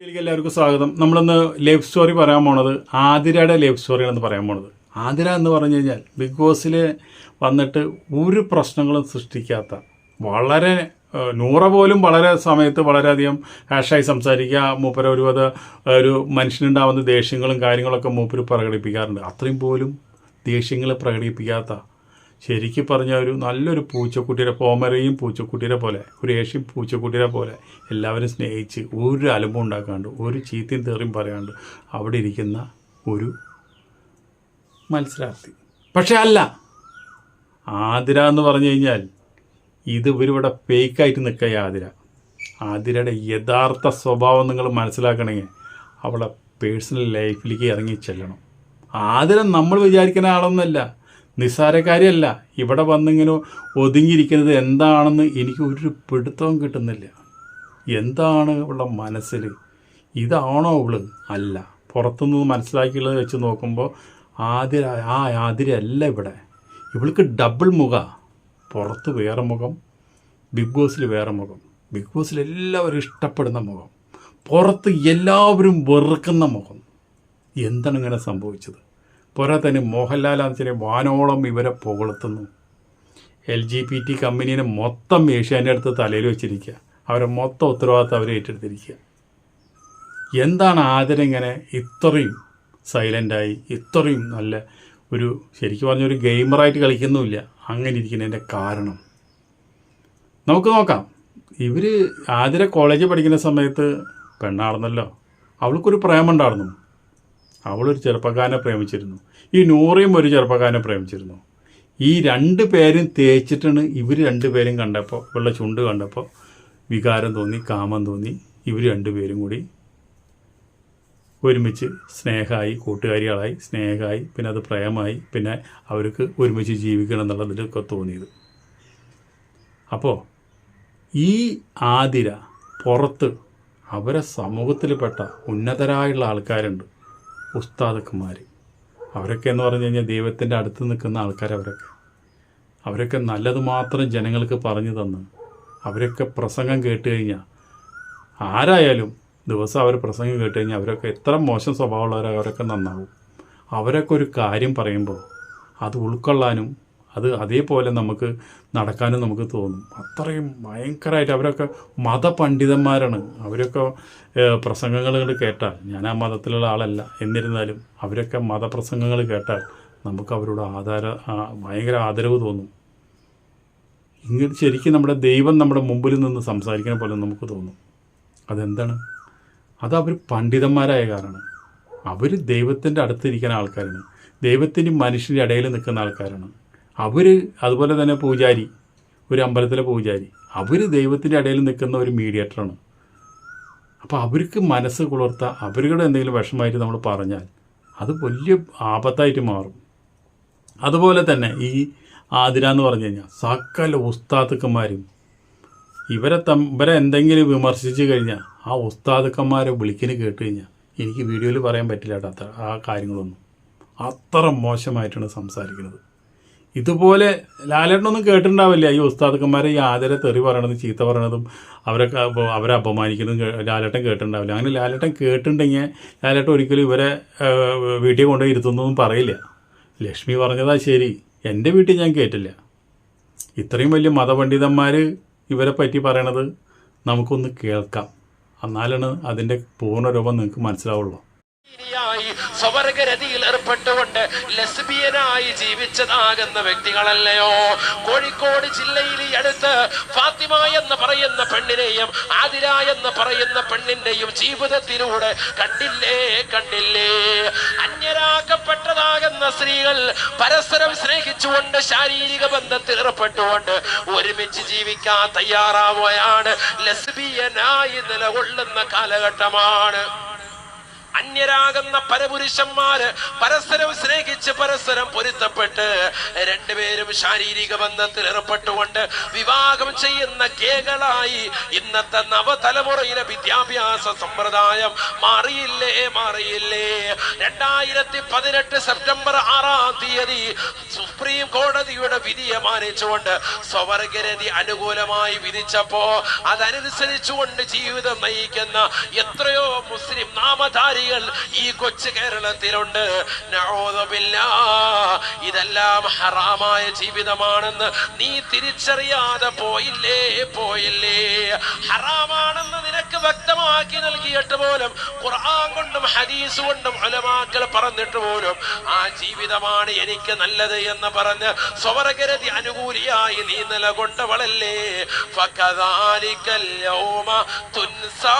ഇതിലേക്ക് എല്ലാവർക്കും സ്വാഗതം. നമ്മളിന്ന് ലൈഫ് സ്റ്റോറി പറയാൻ പോണത് ആതിരയുടെ ലൈഫ് സ്റ്റോറിയാണെന്ന് പറയാൻ പോണത്. ആതിര എന്ന് പറഞ്ഞു കഴിഞ്ഞാൽ ബിഗ് ബോസിൽ വന്നിട്ട് ഒരു പ്രശ്നങ്ങളും സൃഷ്ടിക്കാത്ത വളരെ നൂറ പോലും വളരെ സമയത്ത് വളരെയധികം ഹാഷായി സംസാരിക്കുക മൂപ്പര ഒരുപാട് ഒരു മനുഷ്യനുണ്ടാവുന്ന ദേഷ്യങ്ങളും കാര്യങ്ങളൊക്കെ മൂപ്പര് പ്രകടിപ്പിക്കാറുണ്ട്. അത്രയും പോലും ദേഷ്യങ്ങൾ പ്രകടിപ്പിക്കാത്ത ശരിക്കും പറഞ്ഞാൽ ഒരു നല്ലൊരു പൂച്ചക്കുട്ടിയുടെ പോമരയും പൂച്ചക്കുട്ടിയുടെ പോലെ ഒരു ഏഷ്യൻ പൂച്ചക്കുട്ടിയുടെ പോലെ എല്ലാവരും സ്നേഹിച്ച് ഒരു അലമ്പും ഉണ്ടാക്കാണ്ട് ഒരു ചീത്തയും തേറിയും പറയാണ്ട് അവിടെ ഇരിക്കുന്ന ഒരു മത്സരാർത്ഥി. പക്ഷെ അല്ല ആതിര എന്ന് പറഞ്ഞു കഴിഞ്ഞാൽ ഇത് ഇവരിവിടെ ഫേക്കായിട്ട് നിൽക്കുക ആതിര. ആതിരയുടെ യഥാർത്ഥ സ്വഭാവം നിങ്ങൾ മനസ്സിലാക്കണമെങ്കിൽ അവളെ പേഴ്സണൽ ലൈഫിലേക്ക് ഇറങ്ങി ചെല്ലണം. ആതിര നമ്മൾ വിചാരിക്കുന്ന ആളൊന്നുമല്ല. നിസ്സാരക്കാരിയല്ല ഇവിടെ വന്നിങ്ങനെ ഒതുങ്ങിയിരിക്കുന്നത് എന്താണെന്ന് എനിക്ക് ഒരു പിടുത്തവും കിട്ടുന്നില്ല. എന്താണ് ഇവിടെ മനസ്സിൽ? ഇതാണോ അവൾ? അല്ല. പുറത്തുനിന്ന് മനസ്സിലാക്കിയുള്ളത് വെച്ച് നോക്കുമ്പോൾ ആതിര ആ ആതിരയല്ല ഇവിടെ. ഇവൾക്ക് ഡബിൾ മുഖ. പുറത്ത് വേറെ മുഖം ബിഗ് ബോസിൽ വേറെ മുഖം. ബിഗ് ബോസിൽ എല്ലാവരും ഇഷ്ടപ്പെടുന്ന മുഖം. പുറത്ത് എല്ലാവരും വെറുക്കുന്ന മുഖം. എന്താണ് ഇങ്ങനെ സംഭവിച്ചത്? പോരാ തന്നെ അതിനെ വാനോളം ഇവരെ പുകഴ്ത്തുന്നു. എൽ ജി പി ടി കമ്പനീനെ മൊത്തം ഏഷ്യാന്റെ അടുത്ത് തലയിൽ വെച്ചിരിക്കുക. അവരെ മൊത്തം ഉത്തരവാദിത്തം അവർ ഏറ്റെടുത്തിരിക്കുക. എന്താണ് ആദരം ഇങ്ങനെ ഇത്രയും സൈലന്റായി ഇത്രയും നല്ല ഒരു ശരിക്കും പറഞ്ഞൊരു ഗെയിമറായിട്ട് കളിക്കുന്നുമില്ല. അങ്ങനെ ഇരിക്കുന്നതിന്റെ കാരണം. നമുക്ക് നോക്കാം. ഇവർ ആതിര കോളേജിൽ പഠിക്കുന്ന സമയത്ത് പെണ്ണാർന്നല്ലോ അവൾക്കൊരു പ്രേമുണ്ടായിരുന്നു അവളൊരു ചെറുപ്പക്കാരനെ പ്രേമിച്ചിരുന്നു. ഈ നൂറയും ഒരു ചെറുപ്പക്കാരനെ പ്രേമിച്ചിരുന്നു. ഈ രണ്ട് പേരും തേച്ചിട്ടാണ് ഇവർ രണ്ടുപേരും കണ്ടപ്പോൾ വെള്ള ചുണ്ട് കണ്ടപ്പോൾ വികാരം തോന്നി കാമം തോന്നി. ഇവർ രണ്ടുപേരും കൂടി ഒരുമിച്ച് സ്നേഹമായി കൂട്ടുകാരികളായി സ്നേഹമായി പിന്നെ അത് പ്രേമമായി പിന്നെ അവർക്ക് ഒരുമിച്ച് ജീവിക്കണം എന്നുള്ളതിലൊക്കെ തോന്നിയത്. അപ്പോൾ ഈ ആതിര പുറത്ത് അവരെ സമൂഹത്തിൽപ്പെട്ട ഉന്നതരായുള്ള ആൾക്കാരുണ്ട്. ഉസ്താദക്കന്മാർ അവരൊക്കെ എന്ന് പറഞ്ഞു കഴിഞ്ഞാൽ ദൈവത്തിന്റെ അടുത്ത് നിൽക്കുന്ന ആൾക്കാർ അവരൊക്കെ. അവരൊക്കെ നല്ലത് മാത്രം ജനങ്ങൾക്ക് പറഞ്ഞു തന്ന്. അവരൊക്കെ പ്രസംഗം കേട്ട് കഴിഞ്ഞാൽ ആരായാലും ദിവസം അവർ പ്രസംഗം കേട്ട് കഴിഞ്ഞാൽ അവരൊക്കെ എത്ര മോശം സ്വഭാവമുള്ളവരോ അവരൊക്കെ നന്നാവും. അവരൊക്കെ ഒരു കാര്യം പറയുമ്പോൾ അത് ഉൾക്കൊള്ളാനും അത് അതേപോലെ നമുക്ക് നടക്കാനും നമുക്ക് തോന്നും. അത്രയും ഭയങ്കരമായിട്ട് അവരൊക്കെ മതപണ്ഡിതന്മാരാണ്. അവരൊക്കെ പ്രസംഗങ്ങൾ കേട്ടാൽ ഞാൻ ആ മതത്തിലുള്ള ആളല്ല എന്നിരുന്നാലും അവരൊക്കെ മതപ്രസംഗങ്ങൾ കേട്ടാൽ നമുക്ക് അവരോട് ആധാര ഭയങ്കര ആദരവ് തോന്നും. ഇങ്ങനെ ശരിക്കും നമ്മുടെ ദൈവം നമ്മുടെ മുമ്പിൽ നിന്ന് സംസാരിക്കുന്ന പോലെ നമുക്ക് തോന്നും. അതെന്താണ്? അത് അവർ പണ്ഡിതന്മാരായ കാരണം അവർ ദൈവത്തിന്റെ അടുത്തിരിക്കുന്ന ആൾക്കാരാണ്. ദൈവത്തിന്റെ മനുഷ്യന്റെ ഇടയിൽ നിൽക്കുന്ന ആൾക്കാരാണ്. അവർ അതുപോലെ തന്നെ പൂജാരി ഒരു അമ്പലത്തിലെ പൂജാരി. അവർ ദൈവത്തിന്റെ ഇടയിൽ നിൽക്കുന്ന ഒരു മീഡിയേറ്ററാണ് അപ്പോൾ അവർക്ക് മനസ്സ് കുളിർത്ത അവരുടെ എന്തെങ്കിലും വിഷമമായിട്ട് നമ്മൾ പറഞ്ഞാൽ അത് വലിയ ആപത്തായിട്ട് മാറും. അതുപോലെ തന്നെ ഈ ആതിര എന്ന് പറഞ്ഞു കഴിഞ്ഞാൽ സകല ഉസ്താദുക്കന്മാരും ഇവരെ തം ഇവരെ എന്തെങ്കിലും വിമർശിച്ച് കഴിഞ്ഞാൽ ആ ഉസ്താദുക്കന്മാരെ വിളിക്കിന് കേട്ട് കഴിഞ്ഞാൽ എനിക്ക് വീഡിയോയിൽ പറയാൻ പറ്റില്ല കേട്ടോ ആ കാര്യങ്ങളൊന്നും. അത്ര മോശമായിട്ടാണ് സംസാരിക്കുന്നത്. ഇതുപോലെ ലാലേട്ടനൊന്നും കേട്ടിട്ടുണ്ടാവില്ല. ഈ ഉസ്താദക്കന്മാരെ ഈ ആദര തെറി പറയണതും ചീത്ത പറയണതും അവരൊക്കെ അവരെ അപമാനിക്കുന്നതും ലാലേട്ടൻ കേട്ടിട്ടുണ്ടാവില്ല. അങ്ങനെ ലാലേട്ടൻ കേട്ടിട്ടുണ്ടെങ്കിൽ ലാലേട്ടൻ ഒരിക്കലും ഇവരെ വീട്ടിൽ കൊണ്ടുപോയി ഇരുത്തുന്നൊന്നും പറയില്ല. ലക്ഷ്മി പറഞ്ഞതാ ശരി. എന്റെ വീട്ടിൽ ഞാൻ കേട്ടില്ല. ഇത്രയും വലിയ മതപണ്ഡിതന്മാർ ഇവരെ പറ്റി പറയണത് നമുക്കൊന്ന് കേൾക്കാം. എന്നാലാണ് അതിന്റെ പൂർണരൂപം നിങ്ങൾക്ക് മനസ്സിലാവുള്ളൂ. സ്വവർഗരതിയിൽ ഏർപ്പെട്ടുകൊണ്ട് ലെസ്ബിയനായി ജീവിച്ചതാകുന്ന വ്യക്തികളല്ലയോ? കോഴിക്കോട് ജില്ലയിൽ ഈ അടുത്ത് ഫാത്തിമ എന്ന് പറയുന്ന പെണ്ണിനെയും ആതിര എന്ന് പറയുന്ന പെണ്ണിന്റെയും ജീവിതത്തിലൂടെ കണ്ടില്ലേ കണ്ടില്ലേ? അന്യരാക്കപ്പെട്ടതാകുന്ന സ്ത്രീകൾ പരസ്പരം സ്നേഹിച്ചുകൊണ്ട് ശാരീരിക ബന്ധത്തിൽ ഏർപ്പെട്ടുകൊണ്ട് ഒരുമിച്ച് ജീവിക്കാൻ തയ്യാറാവുകയാണ്. ലെസ്ബിയനായി നിലകൊള്ളുന്ന കാലഘട്ടമാണ്. അന്യരാകുന്ന പരപുരുഷന്മാര് പരസ്പരം സ്നേഹിച്ച് പരസ്പരം പൊരുത്തപ്പെട്ട് രണ്ടുപേരും ശാരീരിക ബന്ധത്തിൽ ഏർപ്പെട്ടുകൊണ്ട് വിവാഹം ചെയ്യുന്ന കേകളായി ഇന്നത്തെ നവതലമുറയിലെ വിദ്യാഭ്യാസ സമ്പ്രദായം മാറിയില്ലേ മാറിയില്ലേ? രണ്ടായിരത്തി പതിനെട്ട് സെപ്റ്റംബർ ആറാം തീയതി സുപ്രീം കോടതിയുടെ വിധിയെ മാനിച്ചുകൊണ്ട് സ്വവർഗരതി അനുകൂലമായി വിധിച്ചപ്പോ അതനുസരിച്ചുകൊണ്ട് ജീവിതം നയിക്കുന്ന എത്രയോ മുസ്ലിം നാമധാരികൾ ഈ കൊച്ചു കേരളത്തിലുണ്ട്. ഇതെല്ലാം ഹറാമായ ജീവിതമാണെന്ന് നീ തിരിച്ചറിയാതെ പോയില്ലേ പോയില്ലേ ഹറാമാണെന്ന് നിനക്ക് വ്യക്തമാക്കി നൽകിയിട്ട് പോലും ഖുർആൻ കൊണ്ടും ഹദീസ് കൊണ്ടും ഉലമാക്കൾ പറഞ്ഞിട്ട് പോലും ആ ജീവിതമാണ് എനിക്ക് നല്ലത് എന്ന് പറഞ്ഞ് സ്വവർഗരതി അനുകൂലിയായി നീ നിലകൊണ്ടവളല്ലേ ഫകദാലിക്കൽ യൗമ തുൻസാ.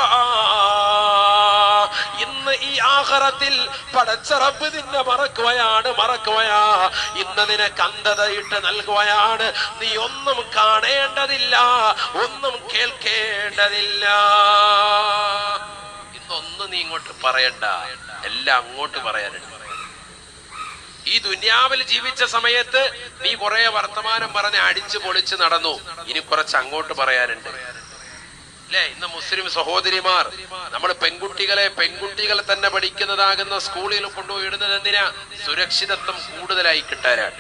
ഇന്ന് ഈ ആഹാരത്തിൽ പടച്ച റബ്ബ് നിന്നെ മറക്കുകയാണ് മറക്കുകയാ. ഇന്ന് നിനക്ക് അന്ധതയിട്ട് നൽകുകയാണ്. നീ ഒന്നും കാണേണ്ടതില്ല ഒന്നും കേൾക്കേണ്ടതില്ല. ഇന്നൊന്നും നീ ഇങ്ങോട്ട് പറയണ്ട. എല്ലാം അങ്ങോട്ട് പറയാനുണ്ട്. ഈ ദുന്യാവിൽ ജീവിച്ച സമയത്ത് നീ കുറെ വർത്തമാനം പറഞ്ഞ് അടിച്ചു പൊളിച്ച് നടന്നു. ഇനി കുറച്ച് അങ്ങോട്ട് പറയാനുണ്ട്. അല്ലേ ഇന്ന് മുസ്ലിം സഹോദരിമാർ നമ്മൾ പെൺകുട്ടികളെ പെൺകുട്ടികളെ തന്നെ പഠിക്കുന്നതാകുന്ന സ്കൂളിൽ കൊണ്ടുപോയി ഇടുന്നത് എന്തിനാ? സുരക്ഷിതത്വം കൂടുതലായി കിട്ടാനാണ്.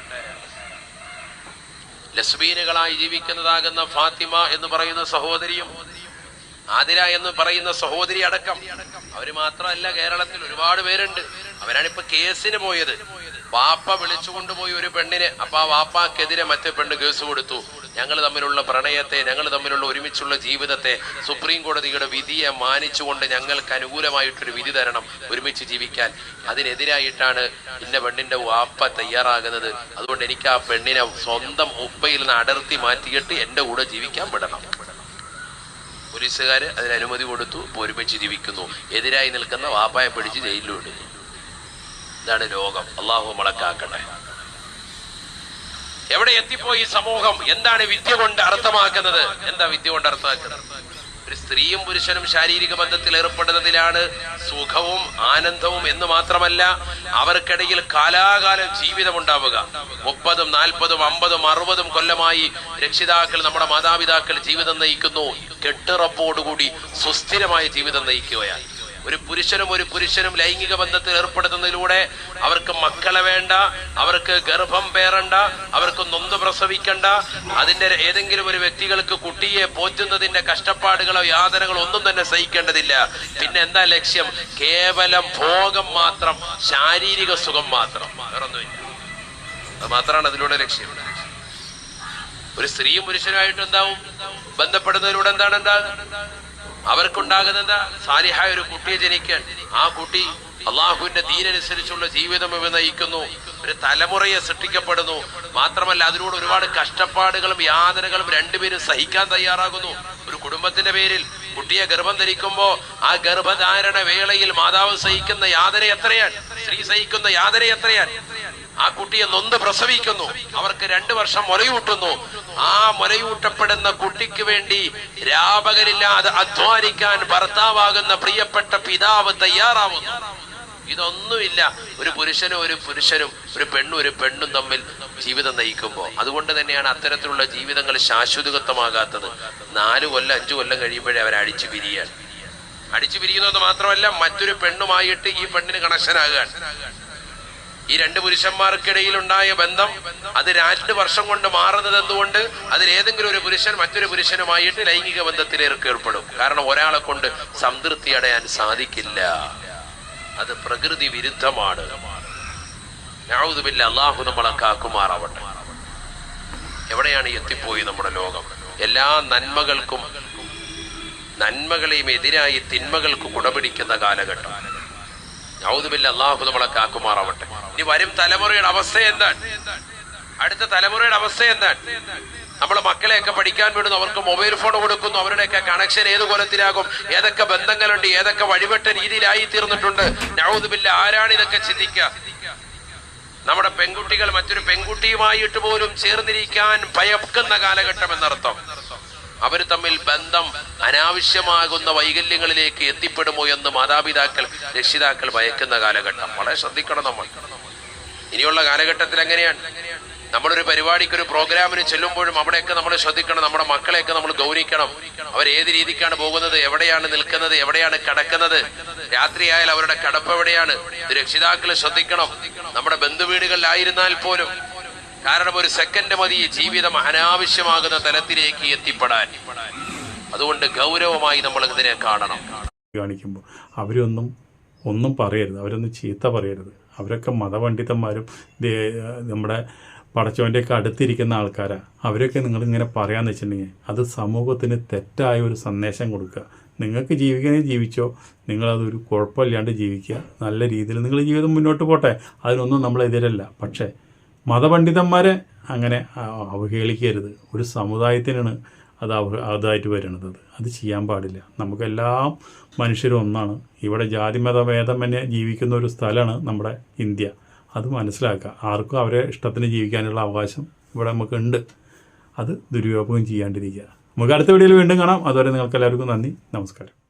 ലസ്ബീനുകളായി ജീവിക്കുന്നതാകുന്ന ഫാത്തിമ എന്ന് പറയുന്ന സഹോദരിയും ആതിര എന്ന് പറയുന്ന സഹോദരി അടക്കം അവർ മാത്രമല്ല കേരളത്തിൽ ഒരുപാട് പേരുണ്ട്. അവരാണ് ഇപ്പൊ കേസിന് പോയത്. വാപ്പ വിളിച്ചു കൊണ്ടുപോയി ഒരു പെണ്ണിന് അപ്പൊ ആ വാപ്പാക്കെതിരെ മറ്റേ പെണ്ണ് കേസ് കൊടുത്തു. ഞങ്ങൾ തമ്മിലുള്ള പ്രണയത്തെ ഞങ്ങൾ തമ്മിലുള്ള ഒരുമിച്ചുള്ള ജീവിതത്തെ സുപ്രീം കോടതിയുടെ വിധിയെ മാനിച്ചുകൊണ്ട് ഞങ്ങൾക്ക് അനുകൂലമായിട്ടൊരു വിധി തരണം ഒരുമിച്ച് ജീവിക്കാൻ. അതിനെതിരായിട്ടാണ് ഇന്ന പെണ്ണിന്റെ വാപ്പ തയ്യാറാകുന്നത്. അതുകൊണ്ട് എനിക്ക് ആ പെണ്ണിനെ സ്വന്തം ഉപ്പയിൽ നിന്ന് അടർത്തി മാറ്റിയിട്ട് എന്റെ കൂടെ ജീവിക്കാൻ വിടണം. പോലീസുകാര് അതിന് അനുമതി കൊടുത്തു. ഒരുമിച്ച് ജീവിക്കുന്നു. എതിരായി നിൽക്കുന്ന വാപ്പായെ പിടിച്ച് ജയിലിലുണ്ട് ഇതാണ് ലോകം അള്ളാഹു മളക്കാക്കട്ടെ എവിടെ എത്തിപ്പോയി സമൂഹം? എന്താണ് വിദ്യ കൊണ്ട് അർത്ഥമാക്കുന്നത്? എന്താ വിദ്യ കൊണ്ട് അർത്ഥമാക്കുന്നത്? ഒരു സ്ത്രീയും പുരുഷനും ശാരീരിക ബന്ധത്തിൽ ഏർപ്പെടുന്നതിലാണ് സുഖവും ആനന്ദവും എന്ന് മാത്രമല്ല അവർക്കിടയിൽ കാലാകാലം ജീവിതം ഉണ്ടാവുക മുപ്പതും നാൽപ്പതും അമ്പതും അറുപതും കൊല്ലമായി രക്ഷിതാക്കൾ നമ്മുടെ മാതാപിതാക്കൾ ജീവിതം നയിക്കുന്നു. കെട്ടുറപ്പോടുകൂടി സുസ്ഥിരമായ ജീവിതം നയിക്കുകയാണ്. ഒരു പുരുഷനും ഒരു പുരുഷനും ലൈംഗിക ബന്ധത്തിൽ ഏർപ്പെടുത്തുന്നതിലൂടെ അവർക്ക് മക്കളെ വേണ്ട അവർക്ക് ഗർഭം പേറണ്ട അവർക്ക് നൊന്ത് പ്രസവിക്കണ്ട അതിന്റെ ഏതെങ്കിലും ഒരു വ്യക്തികൾക്ക് കുട്ടിയെ പോറ്റുന്നതിന്റെ കഷ്ടപ്പാടുകളോ യാതനകളോ ഒന്നും തന്നെ സഹിക്കേണ്ടതില്ല. പിന്നെ എന്താ ലക്ഷ്യം? കേവലം ഭോഗം മാത്രം ശാരീരിക സുഖം മാത്രം. വേറൊന്നുമില്ല. അത് മാത്രമാണ് അതിലൂടെ ലക്ഷ്യം. ഒരു സ്ത്രീയും പുരുഷനുമായിട്ട് എന്താവും? ബന്ധപ്പെടുന്നതിലൂടെ എന്താണ് എന്താ അവർക്കുണ്ടാകുന്ന എന്താ സാലിഹായ ഒരു കുട്ടിയെ ജനിക്കാൻ. ആ കുട്ടി അള്ളാഹുവിന്റെ ദീനനുസരിച്ചുള്ള ജീവിതം ഇവ നയിക്കുന്നു. ഒരു തലമുറയെ സൃഷ്ടിക്കപ്പെടുന്നു. മാത്രമല്ല അതിനോട് ഒരുപാട് കഷ്ടപ്പാടുകളും യാതനകളും രണ്ടുപേരും സഹിക്കാൻ തയ്യാറാകുന്നു. ഒരു കുടുംബത്തിന്റെ പേരിൽ കുട്ടിയെ ഗർഭം ധരിക്കുമ്പോ ആ ഗർഭധാരണ വേളയിൽ മാതാവ് സഹിക്കുന്ന യാതന എത്രയാണ്? സ്ത്രീ സഹിക്കുന്ന യാതന എത്രയാണ്? ആ കുട്ടിയെ നൊന്ത് പ്രസവിക്കുന്നു. അവർക്ക് രണ്ടു വർഷം മുലയൂട്ടുന്നു. ആ മുലയൂട്ടപ്പെടുന്ന കുട്ടിക്ക് വേണ്ടി രാപകലില്ലാതെ അധ്വാനിക്കാൻ ഭർത്താവാകുന്ന പ്രിയപ്പെട്ട പിതാവ് തയ്യാറാവുന്നു. ഇതൊന്നുമില്ല. ഒരു പുരുഷനും ഒരു പുരുഷനും ഒരു പെണ്ണും ഒരു പെണ്ണും തമ്മിൽ ജീവിതം നയിക്കുമ്പോൾ. അതുകൊണ്ട് തന്നെയാണ് അത്തരത്തിലുള്ള ജീവിതങ്ങൾ ശാശ്വതത്വമാകാത്തത് നാല് കൊല്ലം അഞ്ചു കൊല്ലം കഴിയുമ്പോഴേ അവർ അടിച്ചു പിരിയാണ് അടിച്ചു പിരിയുന്നത് മാത്രമല്ല മറ്റൊരു പെണ്ണുമായിട്ട് ഈ പെണ്ണിന് കണക്ഷൻ കണക്ഷനാകാൻ ഈ രണ്ട് പുരുഷന്മാർക്കിടയിൽ ഉണ്ടായ ബന്ധം അത് രണ്ട് വർഷം കൊണ്ട് മാറുന്നത് എന്തുകൊണ്ട്? അതിൽ ഏതെങ്കിലും ഒരു പുരുഷൻ മറ്റൊരു പുരുഷനുമായിട്ട് ലൈംഗിക ബന്ധത്തിൽ ഏർപ്പെടും. കാരണം ഒരാളെ കൊണ്ട് സംതൃപ്തി അടയാൻ സാധിക്കില്ല. അത് പ്രകൃതി വിരുദ്ധമാണ്. അള്ളാഹു നമ്മളെ കാക്കുമാറാവട്ടെ. എവിടെയാണ് എത്തിപ്പോയി നമ്മുടെ ലോകം? എല്ലാ നന്മകൾക്കും നന്മകളെയും എതിരായി തിന്മകൾക്ക് കുടപിടിക്കുന്ന കാലഘട്ടം. യൗദുബില്ല അള്ളാഹു നമ്മളെ കാക്കുമാറാവട്ടെ. ഇനി വരും തലമുറയുടെ അവസ്ഥ എന്താണ്? അടുത്ത തലമുറയുടെ അവസ്ഥ എന്താണ്? നമ്മളെ മക്കളെയൊക്കെ പഠിക്കാൻ വിടുന്നു അവർക്ക് മൊബൈൽ ഫോൺ കൊടുക്കുന്നു അവരുടെയൊക്കെ കണക്ഷൻ ഏത് കൊലത്തിലാകും? ഏതൊക്കെ ബന്ധങ്ങളുണ്ട്? ഏതൊക്കെ വഴിപെട്ട രീതിയിലായി തീർന്നിട്ടുണ്ട്? നൗദുബില്ല ആരാണ് ഇതൊക്കെ ചിന്തിക്കുക നമ്മുടെ പെൺകുട്ടികൾ മറ്റൊരു പെൺകുട്ടിയുമായിട്ട് പോലും ചേർന്നിരിക്കാൻ ഭയക്കുന്ന കാലഘട്ടം എന്നർത്ഥം. അവർ തമ്മിൽ ബന്ധം അനാവശ്യമാകുന്ന വൈകല്യങ്ങളിലേക്ക് എത്തിപ്പെടുമോ എന്ന് മാതാപിതാക്കൾ രക്ഷിതാക്കൾ ഭയക്കുന്ന കാലഘട്ടം. വളരെ ശ്രദ്ധിക്കണം നമ്മൾ. ഇനിയുള്ള കാലഘട്ടത്തിൽ എങ്ങനെയാണ്? നമ്മളൊരു പരിപാടിക്ക് ഒരു പ്രോഗ്രാമിന് ചെല്ലുമ്പോഴും അവിടെയൊക്കെ നമ്മൾ ശ്രദ്ധിക്കണം. നമ്മുടെ മക്കളെയൊക്കെ നമ്മൾ ഗൗനിക്കണം. അവർ ഏത് രീതിക്കാണ് പോകുന്നത്? എവിടെയാണ് നിൽക്കുന്നത്? എവിടെയാണ് കിടക്കുന്നത്? രാത്രിയായാൽ അവരുടെ കടപ്പ് എവിടെയാണ്? രക്ഷിതാക്കൾ ശ്രദ്ധിക്കണം. നമ്മുടെ ബന്ധുവീടുകളിലായിരുന്നാൽ പോലും കാരണം ഒരു സെക്കൻഡ് മതി ജീവിതം അനാവശ്യമാകുന്ന തലത്തിലേക്ക് എത്തിപ്പെടാൻ. അതുകൊണ്ട് ഗൗരവമായി നമ്മൾ ഇതിനെ കാണണം. കാണിക്കുമ്പോൾ അവരൊന്നും ഒന്നും പറയരുത് അവരൊന്നും ചീത്ത പറയരുത്. അവരൊക്കെ മതപണ്ഡിതന്മാരും നമ്മുടെ പടച്ചവന്റെയൊക്കെ അടുത്തിരിക്കുന്ന ആൾക്കാരാണ് അവരൊക്കെ നിങ്ങൾ ഇങ്ങനെ പറയാന്ന് വെച്ചിട്ടുണ്ടെങ്കിൽ അത് സമൂഹത്തിന് തെറ്റായ ഒരു സന്ദേശം കൊടുക്കുക. നിങ്ങൾക്ക് ജീവിക്കാനേ ജീവിച്ചോ നിങ്ങളതൊരു കുഴപ്പമില്ലാണ്ട് ജീവിക്കുക. നല്ല രീതിയിൽ നിങ്ങൾ ജീവിതം മുന്നോട്ട് പോട്ടെ. അതിനൊന്നും നമ്മളെതിരല്ല. പക്ഷേ മതപണ്ഡിതന്മാരെ അങ്ങനെ അവഹേളിക്കരുത്. ഒരു സമുദായത്തിനാണ് അത് അവ അതായിട്ട് വരുന്നത്. അത് ചെയ്യാൻ പാടില്ല. നമുക്കെല്ലാം മനുഷ്യരും ഒന്നാണ്. ഇവിടെ ജാതി മതഭേദം തന്നെ ജീവിക്കുന്ന ഒരു സ്ഥലമാണ് നമ്മുടെ ഇന്ത്യ. അത് മനസ്സിലാക്കുക. ആർക്കും അവരെ ഇഷ്ടത്തിന് ജീവിക്കാനുള്ള അവകാശം ഇവിടെ നമുക്ക് ഉണ്ട് അത് ദുരുപയോഗം ചെയ്യാണ്ടിരിക്കുക. നമുക്ക് അടുത്ത വീഡിയോയിൽ വീണ്ടും കാണാം. അതുവരെ നിങ്ങൾക്ക് എല്ലാവർക്കും നന്ദി. നമസ്കാരം.